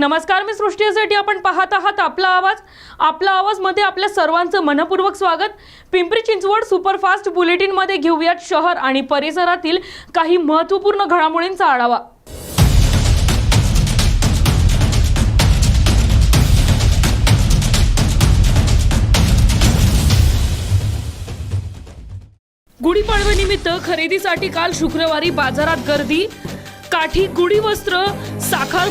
नमस्कार मी सृष्टीसाठी आपण पाहत आहात आपला आवाज. आपला आवाजमध्ये आपल्या सर्वांचं मनपूर्वक स्वागत. पिंपरी चिंचवड सुपरफास्ट बुलेटिनमध्ये घेऊयात शहर आणि परिसरातील काही महत्त्वपूर्ण घडामोडींचा आढावा. गुढीपाडव्यानिमित्त खरेदीसाठी काल शुक्रवारी बाजारात गर्दी. काठी गुढी वस्त्र साखर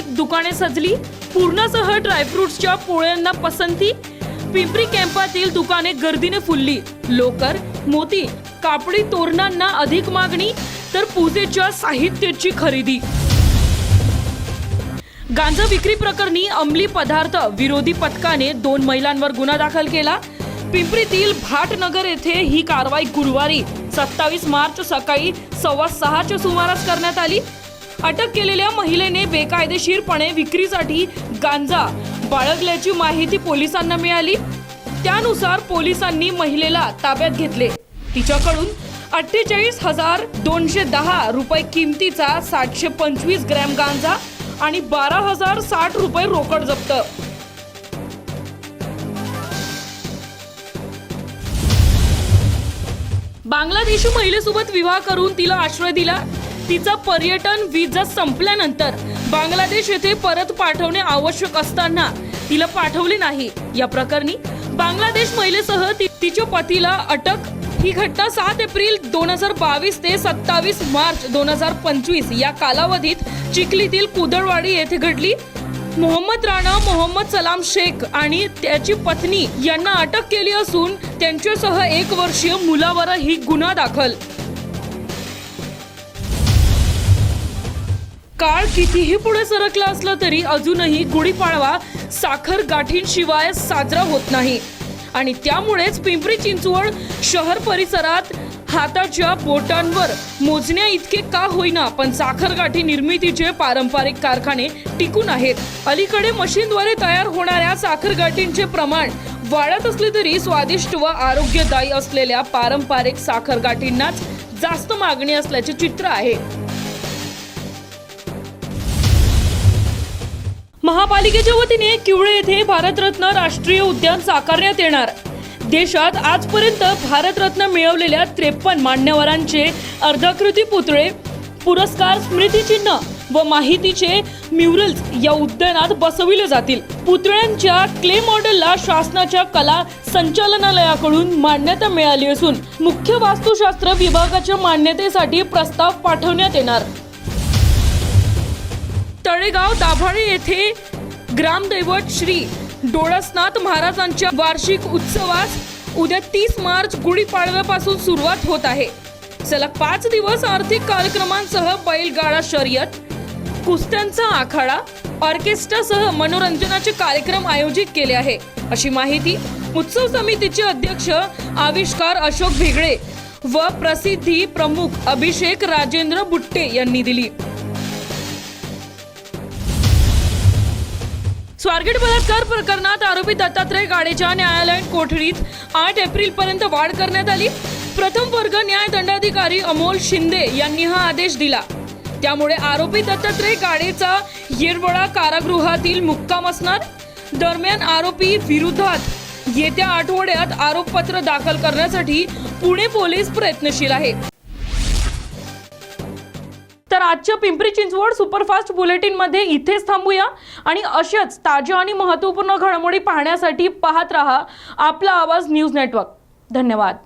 माळांनी दुकाने सजली. पूर्णासह ड्रायफ्रुट्सच्या पोळ्यांना पसंती. पिंपरी कॅम्पातील दुकाने गर्दीने फुलली. लोकर मोती कापडी तोरणांना अधिक मागणी तर पूजेच्या साहित्याची खरेदी. गांजा विक्री प्रकरणी अंमली पदार्थ विरोधी पथकाने दोन महिलांवर गुन्हा दाखल केला. पिंपरीतील भाटनगर येथे ही कारवाई गुरुवारी सत्तावीस मार्च सकाळी सव्वा सहाच्या सुमारास करण्यात आली. अटक केलेल्या महिलेने बेकायदेशीरपणे विक्रीसाठी गांजा बाळगल्याची माहिती पोलिसांना मिळाली. त्यानुसार पोलिसांनी महिलेला ताब्यात घेतले. तिच्याकडून अठ्ठेचाळीस हजार दोनशे दहा रुपये किमतीचा सातशे पंचवीस ग्रॅम गांजा आणि बारा हजार साठ रुपये रोकड जप्त. बांगलादेशी महिलेसोबत विवाह करून तिला आश्रय दिला. तिचं पर्यटन व्हिजा संपल्यानंतर बांगलादेश येथे परत पाठवणे आवश्यक असताना तिला पाठवले नाही. या प्रकरणी बांगलादेश महिलेसह ति- तिच्या पतीला अटक. ही घटना सात एप्रिल दोन हजार बावीस ते सत्तावीस मार्च दोन हजार पंचवीस या कालावधीत चिखलीतील कुदळवाडी येथे घडली. मोहम्मद राणा मोहम्मद सलाम शेख आणि त्याची पत्नी यांना अटक केली असून त्यांच्यासह एक वर्षीय मुलावरही गुन्हा दाखल. काळ कितीही पुढे सरकला असला तरी अजूनही गुढीपाडवा साखर गाठींशिवाय साजरा होत नाही. आणि त्यामुळेच पिंपरी चिंचवड शहर परिसरात हाताच्या बोटांवर मोजण्या इतके का होईना पण साखर गाठी निर्मितीचे पारंपरिक कारखाने टिकून आहेत. अलीकडे मशीनद्वारे तयार होणाऱ्या साखर गाठींचे प्रमाण वाढत असले तरी स्वादिष्ट व आरोग्यदायी असलेल्या पारंपरिक साखर गाठींनाच जास्त मागणी असल्याचे चित्र आहे. महापालिकेच्या वतीने किवळे येथे भारतरत्न राष्ट्रीय उद्यान साकारण्यात येणार. देशात आजपर्यंत भारतरत्न मिळवलेल्या त्रेपन्न मान्यवरांचे अर्धाकृती पुतळे पुरस्कार स्मृतिचिन्ह व माहितीचे म्युरल्स या उद्यानात बसविले जातील. पुतळ्यांच्या क्ले मॉडेलला शासनाच्या कला संचालनालयाकडून मान्यता मिळाली असून मुख्य वास्तुशास्त्र विभागाच्या मान्यतेसाठी प्रस्ताव पाठवण्यात येणार. तळेगाव दाभाळे येथे ग्रामदैवत श्री डोळसनाथ महाराजांच्या वार्षिक उत्सवास उद्या तीस मार्च गुढीपाडव्यापासून सुरुवात होत आहे. सलग पाच दिवस आर्थिक कार्यक्रमांसह बैलगाडा शर्यत कुस्त्यांचा आखाडा ऑर्केस्ट्रासह मनोरंजनाचे कार्यक्रम आयोजित केले आहे. अशी माहिती उत्सव समितीचे अध्यक्ष आविष्कार अशोक भेगळे व प्रसिद्धी प्रमुख अभिषेक राजेंद्र बुट्टे यांनी दिली. स्वारगेट बलात्कार प्रकरणात आरोपी दत्तात्रय गाडेच्या न्यायालयीन कोठडीत आठ एप्रिल पर्यंत वाढ करण्यात आली. प्रथम वर्ग न्याय दंडाधिकारी अमोल शिंदे यांनी हा आदेश दिला. त्यामुळे आरोपी दत्तात्रय गाडेचा येरवडा कारागृहातील मुक्काम असणार. दरम्यान आरोपी विरोधात येत्या आठवड्यात आरोपपत्र दाखल करण्यासाठी पुणे पोलीस प्रयत्नशील आहे. तर आजच्या पिंपरी चिंचवड सुपरफास्ट बुलेटिनमध्ये इथेच थांबूया. आणि अशाच ताज्या आणि महत्त्वपूर्ण घडामोडी पाहण्यासाठी पाहत रहा आपला आवाज न्यूज नेटवर्क. धन्यवाद.